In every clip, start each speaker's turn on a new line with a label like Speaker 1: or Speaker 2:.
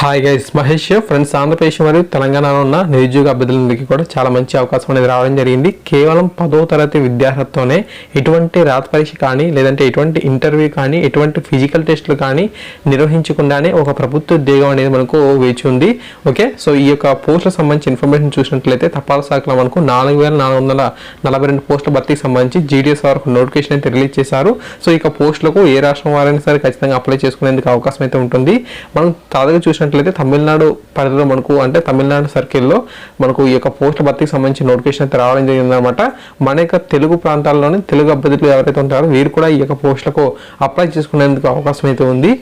Speaker 1: Hi guys Mahesh friends Andhra Pradesh మరియు తెలంగాణలో ఉన్న నిరుద్యోగ అభ్యర్థులందరికీ కూడా చాలా మంచి అవకాశం అనేది రావడం జరిగింది. కేవలం పదో తరగతి విద్యార్హతతోనే ఎటువంటి రాత పరీక్ష కానీ లేదంటే ఎటువంటి ఇంటర్వ్యూ కానీ ఎటువంటి ఫిజికల్ టెస్టులు కానీ నిర్వహించకుండానే ఒక ప్రభుత్వ ఉద్యోగం అనేది మనకు వేచి ఉంది. ఓకే సో ఈ యొక్క పోస్టులకు సంబంధించి ఇన్ఫర్మేషన్ చూసినట్లయితే తపాలా శాఖలో మనకు నాలుగు వేల నాలుగు వందల నలభై రెండు పోస్టుల భర్తీకి సంబంధించి జీడిఎస్ వారికి నోటిఫికేషన్ అయితే రిలీజ్ చేశారు. సో ఇక పోస్టులకు ఏ రాష్ట్రం వారైనా సరే ఖచ్చితంగా అప్లై చేసుకునేందుకు అవకాశం అయితే ఉంటుంది. మనం తాజాగా చూసినట్లయితే తమిళనాడు పరిధిలో మనకు అంటే తమిళనాడు సర్కిల్లో మనకు ఈ యొక్క పోస్టుల భర్తీకి సంబంధించి నోటిఫికేషన్ అయితే రావడం జరిగిందనమాట మన యొక్క తెలుగు ప్రాంతాల్లోని తెలుగు అభ్యర్థులు ఎవరైతే ఉంటారో వీరు కూడా ఈ యొక్క పోస్టులకు అప్లై చేసుకునేందుకు అవకాశం అయితే ఉంది.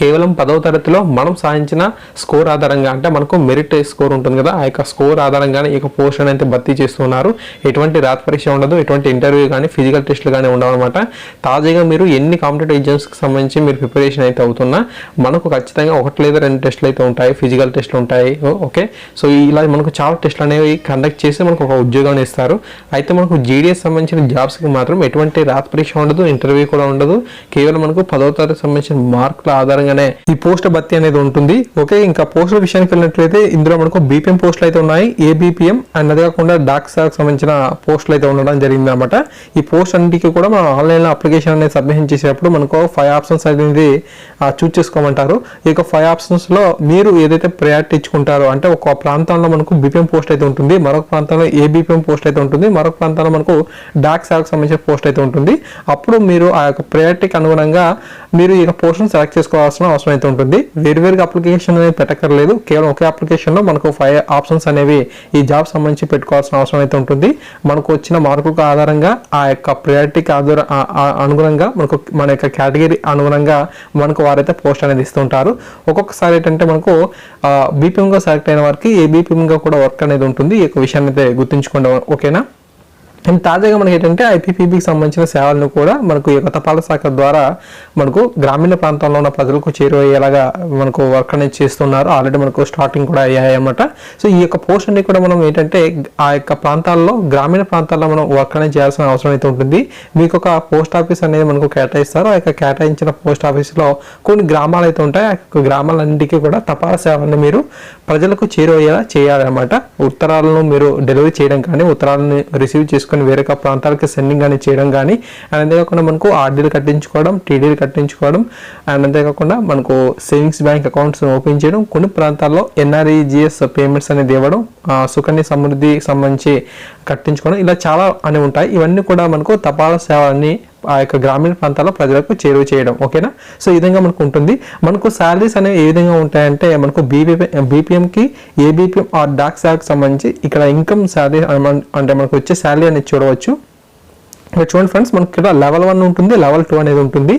Speaker 1: కేవలం పదవ తరగతిలో మనం సాధించిన స్కోర్ ఆధారంగా అంటే మనకు మెరిట్ స్కోర్ ఉంటుంది కదా ఆ యొక్క స్కోర్ ఆధారంగానే ఈ యొక్క పోర్షన్ అయితే భర్తీ చేస్తున్నారు ఎటువంటి రాత పరీక్ష ఉండదు ఎటువంటి ఇంటర్వ్యూ కానీ ఫిజికల్ టెస్ట్లు కానీ ఉండవన్నమాట. తాజాగా మీరు ఎన్ని కాంపిటేటివ్ ఎగ్జామ్స్కి సంబంధించి మీరు ప్రిపరేషన్ అయితే అవుతున్నా మనకు ఖచ్చితంగా ఒకటి లేదా రెండు టెస్ట్లు అయితే ఉంటాయి ఫిజికల్ టెస్ట్లు ఉంటాయి ఓకే? సో ఇలా మనకు చాలా టెస్ట్లు అనేవి కండక్ట్ చేసి మనకు ఒక ఉద్యోగాన్ని ఇస్తారు. అయితే మనకు జీడీఎస్ సంబంధించిన జాబ్స్కి మాత్రం ఎటువంటి రాత పరీక్ష ఉండదు ఇంటర్వ్యూ కూడా ఉండదు. కేవలం మనకు పదవ తరగతి సంబంధించిన మార్కుల ఆధారంగానే ఈ పోస్ట్ భర్తీ అనేది ఉంటుంది. ఓకే ఇంకా పోస్టుల విషయానికి వెళ్ళినట్లయితే ఇందులో మనకు బీపీఎం పోస్టులు అయితే ఉన్నాయి. ఏ అండ్ అదే కాకుండా డాక్ సాక్ సంబంధించిన పోస్టులు అయితే ఉండడం జరిగింది అనమాట ఈ పోస్ట్ అన్నిటికీ కూడా మనం ఆన్లైన్లో అప్లికేషన్ అనేది సబ్మిషన్ చేసేటప్పుడు మనకు ఫైవ్ ఆప్షన్స్ అనేది చూస్ చేసుకోమంటారు. ఈ యొక్క ఫైవ్ ఆప్షన్స్లో మీరు ఏదైతే ప్రయారిటీ ఇచ్చుకుంటారో అంటే ఒక ప్రాంతంలో మనకు బీపీఎం పోస్ట్ అయితే ఉంటుంది మరొక ప్రాంతంలో ఏ పోస్ట్ అయితే ఉంటుంది మరొక ప్రాంతంలో మనకు డాక్ సాక్ సంబంధించిన పోస్ట్ అయితే ఉంటుంది. అప్పుడు మీరు ఆ యొక్క ప్రయారిటీకి అనుగుణంగా మీరు ఈ యొక్క పోస్ట్ను సెలెక్ట్ చేసుకోవాల్సిన అవసరం అయితే ఉంటుంది. వేరువేరుగా అప్లికేషన్ అనేది పెట్టక్కర్లేదు. కేవలం ఒకే అప్లికేషన్లో మనకు ఫైవ్ ఆప్షన్స్ అనేవి ఈ జాబ్ సంబంధించి పెట్టుకోవాల్సిన అవసరం అయితే ఉంటుంది. మనకు వచ్చిన మార్కులకు ఆధారంగా ఆ యొక్క ప్రయారిటీకి ఆధార అనుగుణంగా మనకు మన యొక్క కేటగిరీ అనుగుణంగా మనకు వారైతే పోస్ట్ అనేది ఇస్తుంటారు. ఒక్కొక్కసారి ఏంటంటే మనకు బీపీఎంగా సెలెక్ట్ అయిన వారికి ఏ బీపీఎంగా కూడా వర్క్ అనేది ఉంటుంది. ఈ యొక్క విషయాన్ని అయితే గుర్తుంచుకోండి. ఓకేనా? అండ్ తాజాగా మనకి ఏంటంటే ఐపీపీబీకి సంబంధించిన సేవలను కూడా మనకు ఈ యొక్క తపాలా శాఖ ద్వారా మనకు గ్రామీణ ప్రాంతంలో ఉన్న ప్రజలకు చేరువయ్యేలాగా మనకు వర్క్ అనేది చేస్తున్నారు. ఆల్రెడీ మనకు స్టార్టింగ్ కూడా అయ్యాయి అన్నమాట సో ఈ యొక్క పోస్ట్ అన్ని కూడా మనం ఏంటంటే ఆ యొక్క ప్రాంతాల్లో గ్రామీణ ప్రాంతాల్లో మనం వర్క్ అనేది చేయాల్సిన అవసరం అయితే ఉంటుంది. మీకు ఒక పోస్ట్ ఆఫీస్ అనేది మనకు కేటాయిస్తారు. ఆ యొక్క కేటాయించిన పోస్ట్ ఆఫీస్లో కొన్ని గ్రామాలు అయితే ఉంటాయి. ఆ యొక్క గ్రామాలన్నింటికీ కూడా తపాలా సేవలను మీరు ప్రజలకు చేరువయ్యేలా చేయాలన్నమాట. ఉత్తరాలను మీరు డెలివరీ చేయడం కానీ ఉత్తరాలను రిసీవ్ చేసుకొని వేరే వేరొక ప్రాంతాలకు సెండింగ్ కానీ చేయడం కానీ అండ్ అంతేకాకుండా మనకు ఆర్డీలు కట్టించుకోవడం టీడీలు కట్టించుకోవడం అండ్ అంతేకాకుండా మనకు సేవింగ్స్ బ్యాంక్ అకౌంట్స్ ఓపెన్ చేయడం కొన్ని ప్రాంతాల్లో ఎన్ఆర్ఈజిఎస్ పేమెంట్స్ అనేది ఇవ్వడం సుకన్య సమృద్ధి సంబంధించి కట్టించుకోవడం ఇలా చాలా అని ఉంటాయి. ఇవన్నీ కూడా మనకు తపాలా సేవని ఆ యొక్క గ్రామీణ ప్రాంతాల్లో ప్రజలకు చేరువ చేయడం ఓకేనా? సో ఈ విధంగా మనకు ఉంటుంది. మనకు శాలరీస్ అనేవి ఏ విధంగా ఉంటాయంటే మనకు బీపీఎం బీపీఎంకి ఏబీపీఎం ఆర్ డాక్ శాలరీకి సంబంధించి ఇక్కడ ఇన్కమ్ శాలరీ అంటే మనకు వచ్చే శాలరీ అనేది చూడవచ్చు. ఇక్కడ చూడండి ఫ్రెండ్స్ మనకి ఇక్కడ లెవెల్ వన్ ఉంటుంది లెవెల్ టూ అనేది ఉంటుంది.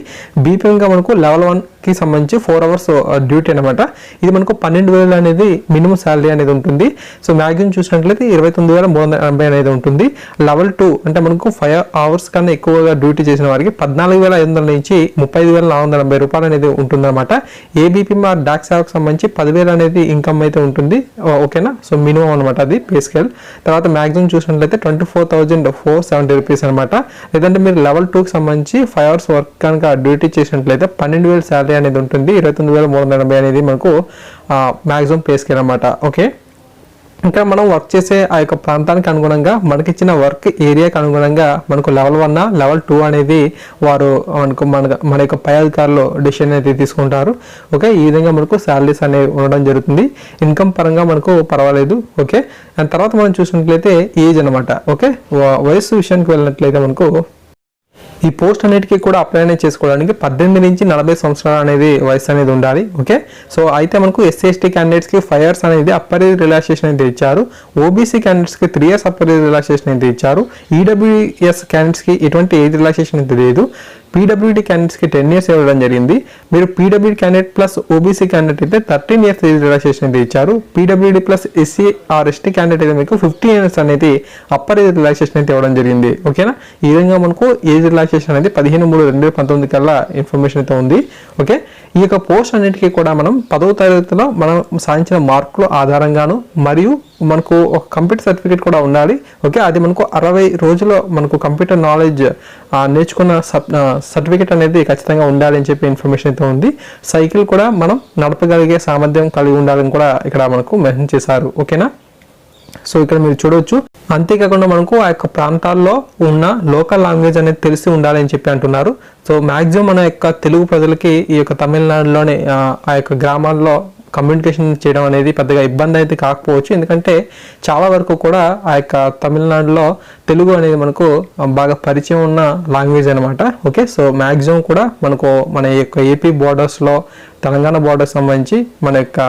Speaker 1: బీపీఎంగా మనకు లెవెల్ వన్ కి సంబంధించి ఫోర్ అవర్స్ డ్యూటీ అనమాట ఇది మనకు పన్నెండు వేలు అనేది మినిమం శాలరీ అనేది ఉంటుంది. సో మ్యాక్సిమం చూసినట్లయితే ఇరవై తొమ్మిది వేల మూడు వందల ఎనభై అనేది ఉంటుంది. లెవెల్ టూ అంటే మనకు ఫైవ్ అవర్స్ కన్నా ఎక్కువగా డ్యూటీ చేసిన వారికి పద్నాలుగు వేల ఐదు వందల నుంచి ముప్పై ఐదు వేల నాలుగు వందల ఎనభై రూపాయలు అనేది ఉంటుందన్నమాట. ఏబీపీ మా డాక్ సేవకు సంబంధించి పదివేలు అనేది ఇన్కమ్ అయితే ఉంటుంది. ఓకేనా సో మినిమం అనమాట అది పే స్కేల్ తర్వాత మ్యాక్సిమం చూసినట్లయితే twenty four thousand four seventy rupees అనమాట లేదంటే మీరు లెవెల్ టూకి సంబంధించి ఫైవ్ అవర్స్ వర్క్ కనుక డ్యూటీ చేసినట్లయితే పన్నెండు వేల శాలరీ అనేది ఉంటుంది ఇరవై తొమ్మిది వేల మూడు వందల ఎనభై అనేది మనకు మ్యాక్సిమం పే స్కేల్ అనమాట ఓకే ఇంకా మనం వర్క్ చేసే ఆ యొక్క ప్రాంతానికి అనుగుణంగా మనకిచ్చిన వర్క్ ఏరియాకి అనుగుణంగా మనకు లెవెల్ వన్ లెవెల్ టూ అనేది వారు మనకు మన మన యొక్క పై అధికారులు డిసిషన్ అనేది తీసుకుంటారు. ఓకే ఈ విధంగా మనకు శాలరీస్ అనేవి ఉండడం జరుగుతుంది. ఇన్కమ్ పరంగా మనకు పర్వాలేదు. ఓకే దాని తర్వాత మనం చూసినట్లయితే ఏజ్ అనమాట ఓకే వ- వయస్సు విషయానికి వెళ్ళినట్లయితే మనకు ఈ పోస్ట్ అన్నిటికీ కూడా అప్లై అనేది చేసుకోవడానికి పద్దెనిమిది నుంచి నలభై సంవత్సరాలు అనేది వయసు అనేది ఉండాలి ఓకే సో అయితే మనకు ఎస్సీ ఎస్టీ క్యాండిడేట్స్కి ఫైవ్ ఇయర్స్ అనేది అప్పర్ ఏజ్ రిలాక్సేషన్ అయితే ఇచ్చారు. ఓబీసీ క్యాండిడేట్స్కి three years upper age relaxation అయితే ఇచ్చారు. ఈడబ్ల్యూఎస్ క్యాండిడేట్స్కి ఎటువంటి ఏజ్ రిలాక్సేషన్ అయితే లేదు. పీడబ్ల్యూడీ క్యాండిడేట్స్కి టెన్ ఇయర్స్ ఇవ్వడం జరిగింది. మీరు PWD candidate plus OBC candidate అయితే థర్టీన్ ఇయర్స్ ఏజ్ రిలాక్సేషన్ అయితే ఇచ్చారు. PWD plus SC or ST candidate అయితే మీకు ఫిఫ్టీన్ ఇయర్స్ అనేది అప్పర్ ఏజ్ రిలాక్సేషన్ అయితే ఇవ్వడం జరిగింది. ఓకేనా ఈ విధంగా మనకు ఏజ్ రిలాక్సేషన్ అనేది పదిహేను మూడు రెండు వేల పంతొమ్మిది కల్లా ఇన్ఫర్మేషన్ అయితే ఉంది. ఓకే ఈ యొక్క పోస్ట్ అన్నిటికీ కూడా మనం పదవ తరగతిలో మనం సాధించిన మార్కుల ఆధారంగాను మరియు మనకు ఒక కంప్యూటర్ సర్టిఫికేట్ కూడా ఉండాలి. ఓకే అది మనకు అరవై రోజుల్లో మనకు కంప్యూటర్ నాలెడ్జ్ నేర్చుకున్న సర్టిఫికేట్ అనేది ఖచ్చితంగా ఉండాలని చెప్పి ఇన్ఫర్మేషన్ అయితే ఉంది. సైకిల్ కూడా మనం నడపగలిగే సామర్థ్యం కలిగి ఉండాలని కూడా ఇక్కడ మనకు మెన్షన్ చేశారు. ఓకేనా సో ఇక్కడ మీరు చూడవచ్చు అంతేకాకుండా మనకు ఆ యొక్క ప్రాంతాల్లో ఉన్న లోకల్ లాంగ్వేజ్ అనేది తెలిసి ఉండాలని చెప్పి అంటున్నారు. సో మాక్సిమం మన యొక్క తెలుగు ప్రజలకి ఈ యొక్క తమిళనాడులోని ఆ యొక్క గ్రామాల్లో కమ్యూనికేషన్ చేయడం అనేది పెద్దగా ఇబ్బంది అయితే కాకపోవచ్చు. ఎందుకంటే చాలా వరకు కూడా ఆ యొక్క తమిళనాడులో తెలుగు అనేది మనకు బాగా పరిచయం ఉన్న లాంగ్వేజ్ అనమాట ఓకే సో మ్యాక్సిమం కూడా మనకు మన యొక్క ఏపీ బోర్డర్స్లో తెలంగాణ బోర్డర్ సంబంధించి మన యొక్క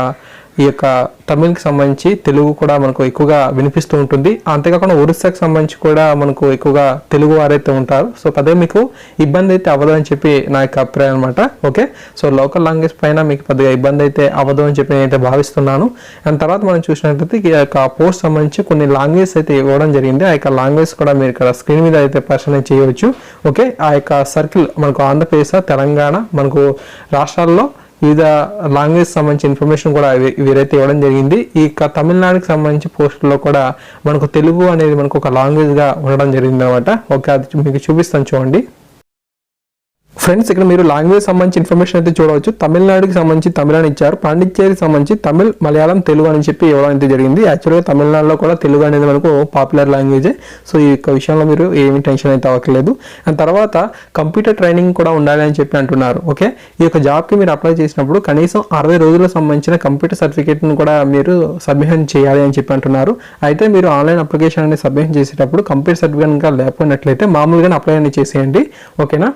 Speaker 1: ఈ యొక్క తమిళ్కి సంబంధించి తెలుగు కూడా మనకు ఎక్కువగా వినిపిస్తూ ఉంటుంది. అంతేకాకుండా ఒరిస్సాకి సంబంధించి కూడా మనకు ఎక్కువగా తెలుగు వారైతే ఉంటారు. సో అదే మీకు ఇబ్బంది అయితే అవ్వదు అని చెప్పి నా యొక్క అభిప్రాయం అనమాట ఓకే? సో లోకల్ లాంగ్వేజ్ పైన మీకు పెద్దగా ఇబ్బంది అయితే అవ్వదు అని చెప్పి నేనైతే భావిస్తున్నాను. అండ్ తర్వాత మనం చూసినట్లయితే ఈ యొక్క పోస్ట్ సంబంధించి కొన్ని లాంగ్వేజ్ అయితే ఇవ్వడం జరిగింది. ఆ యొక్క లాంగ్వేజ్ కూడా మీరు ఇక్కడ స్క్రీన్ మీద అయితే పరిశీలన చేయవచ్చు. ఓకే? ఆ యొక్క సర్కిల్ మనకు ఆంధ్రప్రదేశ్ తెలంగాణ మనకు రాష్ట్రాల్లో వివిధ లాంగ్వేజ్ సంబంధించిన ఇన్ఫర్మేషన్ కూడా వీరైతే ఇవ్వడం జరిగింది. ఈ తమిళనాడుకి సంబంధించి పోస్టుల్లో కూడా మనకు తెలుగు అనేది మనకు ఒక లాంగ్వేజ్గా ఉండడం జరిగింది అనమాట ఓకే అది మీకు చూపిస్తాను చూడండి. ఫ్రెండ్స్ ఇక్కడ మీరు లాంగ్వేజ్ సంబంధించి ఇన్ఫర్మేషన్ అయితే చూడవచ్చు. తమిళనాడుకి సంబంధించి తమిళ అని ఇచ్చారు. పాండిచ్చేరికి సంబంధించి తమిళ్ మలయాళం తెలుగు అని చెప్పి ఇవ్వడం అయితే జరిగింది. యాక్చువల్గా తమిళనాడులో కూడా తెలుగు అనేది మనకు పాపులర్ లాంగ్వేజే సో ఈ యొక్క విషయంలో మీరు ఏమి టెన్షన్ అయితే అవ్వట్లేదు అండ్ తర్వాత కంప్యూటర్ ట్రైనింగ్ కూడా ఉండాలి అని చెప్పి అంటున్నారు. ఓకే ఈ యొక్క జాబ్కి మీరు అప్లై చేసినప్పుడు కనీసం అరవై రోజులకు సంబంధించిన కంప్యూటర్ సర్టిఫికేట్ను కూడా మీరు సబ్మిషన్ చేయాలి అని చెప్పి అంటున్నారు. అయితే మీరు ఆన్లైన్ అప్లికేషన్ అనేది సబ్మిషన్ చేసేటప్పుడు కంప్యూటర్ సర్టిఫికేట్ ఇంకా లేకపోయినట్లయితే మామూలుగానే అప్లై అనేది చేసేయండి. ఓకేనా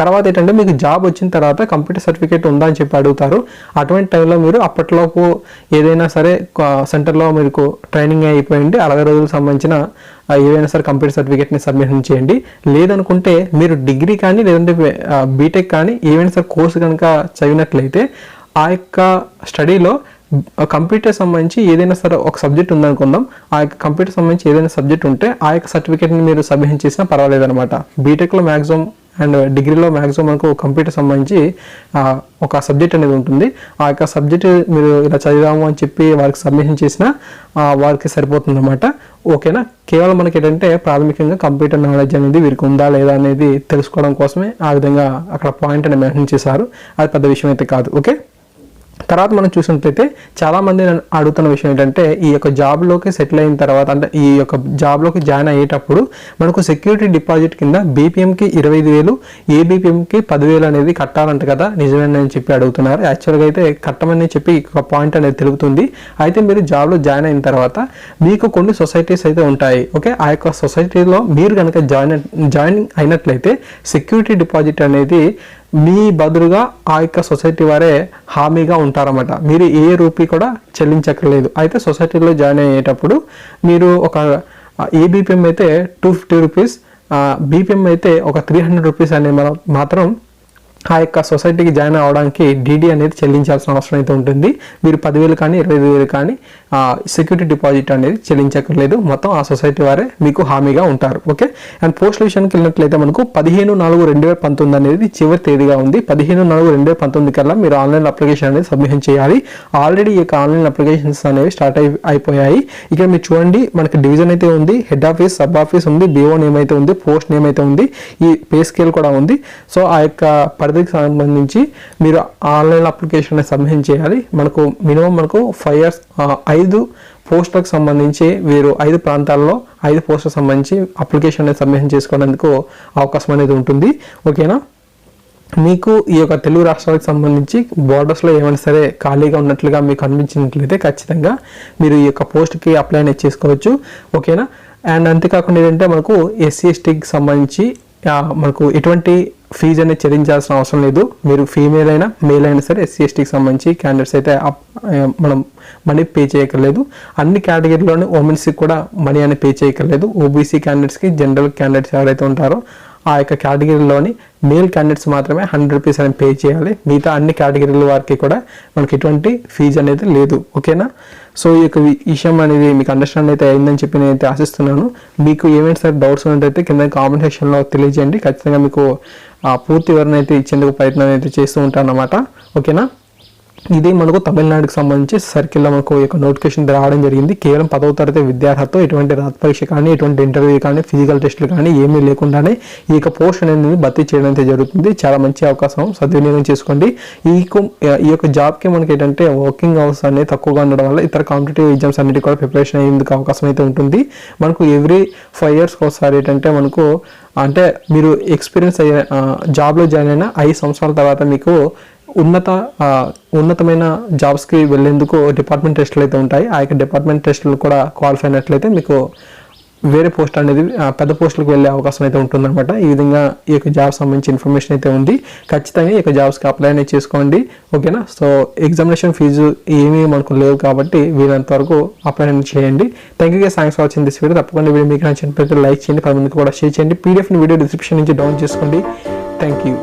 Speaker 1: తర్వాత ఏంటంటే మీకు జాబ్ వచ్చిన తర్వాత కంప్యూటర్ సర్టిఫికేట్ ఉందా అని చెప్పి అడుగుతారు. అటువంటి టైంలో మీరు అప్పట్లోపు ఏదైనా సరే సెంటర్లో మీకు ట్రైనింగ్ అయిపోయింది అరవై రోజులకు సంబంధించిన ఏదైనా సరే కంప్యూటర్ సర్టిఫికేట్ని సబ్మిషన్ చేయండి. లేదనుకుంటే మీరు డిగ్రీ కానీ లేదంటే బీటెక్ కానీ ఏవైనా సరే కోర్సు కనుక చదివినట్లయితే ఆ యొక్క స్టడీలో కంప్యూటర్ సంబంధించి ఏదైనా సరే ఒక సబ్జెక్ట్ ఉందనుకుందాం. ఆ యొక్క కంప్యూటర్ సంబంధించి ఏదైనా సబ్జెక్ట్ ఉంటే ఆ యొక్క సర్టిఫికేట్ని మీరు సబ్మిషన్ చేసినా పర్వాలేదు అనమాట బీటెక్లో మ్యాక్సిమం అండ్ డిగ్రీలో మ్యాక్సిమం మనకు కంప్యూటర్ సంబంధించి ఒక సబ్జెక్ట్ అనేది ఉంటుంది. ఆ యొక్క సబ్జెక్ట్ మీరు ఇలా చదివాము అని చెప్పి వారికి సబ్మిషన్ చేసినా వారికి సరిపోతుంది అనమాట ఓకేనా? కేవలం మనకి ఏంటంటే ప్రాథమికంగా కంప్యూటర్ నాలెడ్జ్ అనేది వీరికి ఉందా లేదా అనేది తెలుసుకోవడం కోసమే ఆ విధంగా అక్కడ పాయింట్ అని మెన్షన్ చేశారు. అది పెద్ద విషయం అయితే కాదు. ఓకే? తర్వాత మనం చూసినట్లయితే చాలామంది అడుగుతున్న విషయం ఏంటంటే ఈ యొక్క జాబ్లోకి సెటిల్ అయిన తర్వాత అంటే ఈ యొక్క జాబ్లోకి జాయిన్ అయ్యేటప్పుడు మనకు సెక్యూరిటీ డిపాజిట్ కింద బీపీఎంకి ఇరవై ఐదు వేలు ఏబీపీఎంకి పదివేలు అనేది కట్టాలంట కదా నిజమేనని చెప్పి అడుగుతున్నారు. యాక్చువల్గా అయితే కట్టమని చెప్పి ఒక పాయింట్ అనేది తెలుగుతుంది. అయితే మీరు జాబ్లో జాయిన్ అయిన తర్వాత మీకు కొన్ని సొసైటీస్ అయితే ఉంటాయి. ఓకే ఆ యొక్క సొసైటీలో మీరు కనుక జాయిన్ జాయిన్ అయినట్లయితే సెక్యూరిటీ డిపాజిట్ అనేది మీ బదులుగా ఆ యొక్క సొసైటీ వారే హామీగా ఉంటారన్నమాట. మీరు ఏ రూపీ కూడా చెల్లించక్కర్లేదు. అయితే సొసైటీలో జాయిన్ అయ్యేటప్పుడు మీరు ఒక ఏబిపిఎం అయితే టూ ఫిఫ్టీ రూపీస్ బీపీఎం అయితే ఒక త్రీ హండ్రెడ్ రూపీస్ అనేది మనం మాత్రం ఆ యొక్క సొసైటీకి జాయిన్ అవ్వడానికి డీడీ అనేది చెల్లించాల్సిన అవసరం అయితే ఉంటుంది. మీరు పదివేలు కానీ ఇరవై ఐదు వేలు కానీ సెక్యూరిటీ డిపాజిట్ అనేది చెల్లించక్కర్లేదు. మొత్తం ఆ సొసైటీ వారే మీకు హామీగా ఉంటారు. ఓకే? అండ్ పోస్ట్ విషయానికి వెళ్ళినట్లయితే మనకు పదిహేను నాలుగు రెండు వేల పంతొమ్మిది అనేది చివరి తేదీగా ఉంది. పదిహేను నాలుగు రెండు వేల పంతొమ్మిది కల్లా మీరు ఆన్లైన్ అప్లికేషన్ అనేది సబ్మిషన్ చేయాలి. ఆల్రెడీ ఈ యొక్క ఆన్లైన్ అప్లికేషన్స్ అనేవి స్టార్ట్ అయి అయిపోయాయి. ఇక్కడ మీరు చూడండి మనకి డివిజన్ అయితే ఉంది హెడ్ ఆఫీస్ సబ్ ఆఫీస్ ఉంది బిఓ నేమ్ అయితే ఉంది పోస్ట్ నేమ్ అయితే ఉంది ఈ పే స్కేల్ కూడా ఉంది. సో ఆ యొక్క పరిధికి సంబంధించి మీరు ఆన్లైన్ అప్లికేషన్ అనేది సబ్మిషన్ చేయాలి. మనకు మినిమం మనకు ఫైవ్ ఇయర్స్ ఐదు ఐదు పోస్టులకు సంబంధించి వీరు ఐదు ప్రాంతాల్లో ఐదు పోస్టులకు సంబంధించి అప్లికేషన్ అనేది సబ్మిషన్ చేసుకోవడానికి అవకాశం అనేది ఉంటుంది. ఓకేనా? మీకు ఈ యొక్క తెలుగు రాష్ట్రాలకు సంబంధించి బోర్డర్స్లో ఏమైనా సరే ఖాళీగా ఉన్నట్లుగా మీకు అనిపించినట్లయితే ఖచ్చితంగా మీరు ఈ యొక్క పోస్ట్కి అప్లై అనేది చేసుకోవచ్చు. ఓకేనా? అండ్ అంతేకాకుండా ఏంటంటే మనకు ఎస్సీ ఎస్టీకి సంబంధించి మనకు ఎటువంటి ఫీజు అనేది చెల్లించాల్సిన అవసరం లేదు. మీరు ఫీమేల్ అయినా మేల్ అయినా సరే ఎస్సీ ఎస్టీకి సంబంధించి క్యాండిడేట్స్ అయితే మనం మనీ పే చేయక్కర్లేదు. అన్ని కేటగిరీలోనే ఉమెన్స్కి కూడా మనీ అనేది పే చేయక్కర్లేదు. ఓబీసీ క్యాండిడేట్స్కి జనరల్ క్యాండిడేట్స్ ఎవరైతే ఉంటారో ఆ యొక్క కేటగిరీలోని మేల్ క్యాండిడేట్స్ మాత్రమే హండ్రెడ్ రూపీస్ అనేది పే చేయాలి. మిగతా అన్ని కేటగిరీల వారికి కూడా మనకి ఎటువంటి ఫీజు అనేది లేదు. ఓకేనా సో ఈ యొక్క విషయం అనేది మీకు అండర్స్టాండ్ అయితే అయిందని చెప్పి నేనైతే ఆశిస్తున్నాను. మీకు ఏమైనా సరే డౌట్స్ ఉన్నట్టయితే కింద కామెంట్ సెక్షన్లో తెలియజేయండి. ఖచ్చితంగా మీకు ఆ పూర్తి వివరణ అయితే ఇచ్చేందుకు ప్రయత్నం అయితే చేస్తూ ఉంటాను అన్నమాట ఓకేనా ఇది మనకు తమిళనాడుకి సంబంధించి సర్కిల్లో మనకు ఈ యొక్క నోటిఫికేషన్ రావడం జరిగింది. కేవలం పదవ తరగతి విద్యార్థులతో ఎటువంటి రాత పరీక్ష కానీ ఎటువంటి ఇంటర్వ్యూ కానీ ఫిజికల్ టెస్టులు కానీ ఏమీ లేకుండానే ఈ యొక్క పోస్ట్ అనేది భర్తీ చేయడం అయితే జరుగుతుంది. చాలా మంచి అవకాశం. సద్వినియోగం చేసుకోండి. ఈ ఈ యొక్క జాబ్కి మనకి ఏంటంటే వర్కింగ్ అవర్స్ అనేది తక్కువగా ఉండడం వల్ల ఇతర కాంపిటేటివ్ ఎగ్జామ్స్ అన్నిటి కూడా ప్రిపరేషన్ అయ్యేందుకు అవకాశం అయితే ఉంటుంది. మనకు ఎవ్రీ ఫైవ్ ఇయర్స్కి ఒకసారి ఏంటంటే మనకు అంటే మీరు ఎక్స్పీరియన్స్ అయ్యే జాబ్లో జాయిన్ అయిన ఐదు సంవత్సరాల తర్వాత మీకు ఉన్నత ఉన్నతమైన జాబ్స్కి వెళ్ళేందుకు డిపార్ట్మెంట్ టెస్టులు అయితే ఉంటాయి. ఆ యొక్క డిపార్ట్మెంట్ టెస్టులు కూడా క్వాలిఫై అయినట్లయితే మీకు వేరే పోస్ట్ అనేది పెద్ద పోస్టులకు వెళ్ళే అవకాశం అయితే ఉంటుందన్నమాట. ఈ విధంగా ఈ యొక్క జాబ్ సంబంధించి ఇన్ఫర్మేషన్ అయితే ఉంది. ఖచ్చితంగా ఈ యొక్క జాబ్స్కి అప్లై అనేది చేసుకోండి. ఓకేనా? సో ఎగ్జామినేషన్ ఫీజు ఏమీ మనకు లేవు కాబట్టి వీలంత వరకు అప్లై అనేది చేయండి. Thank you thanks for watching this video తప్పకుండా వీడియో మీకు నచ్చినట్లయితే లైక్ చేయండి. పది మందికి కూడా షేర్ చేయండి. పీడిఎఫ్ని వీడియో డిస్క్రిప్షన్ నుంచి డౌన్ చేసుకోండి. Thank you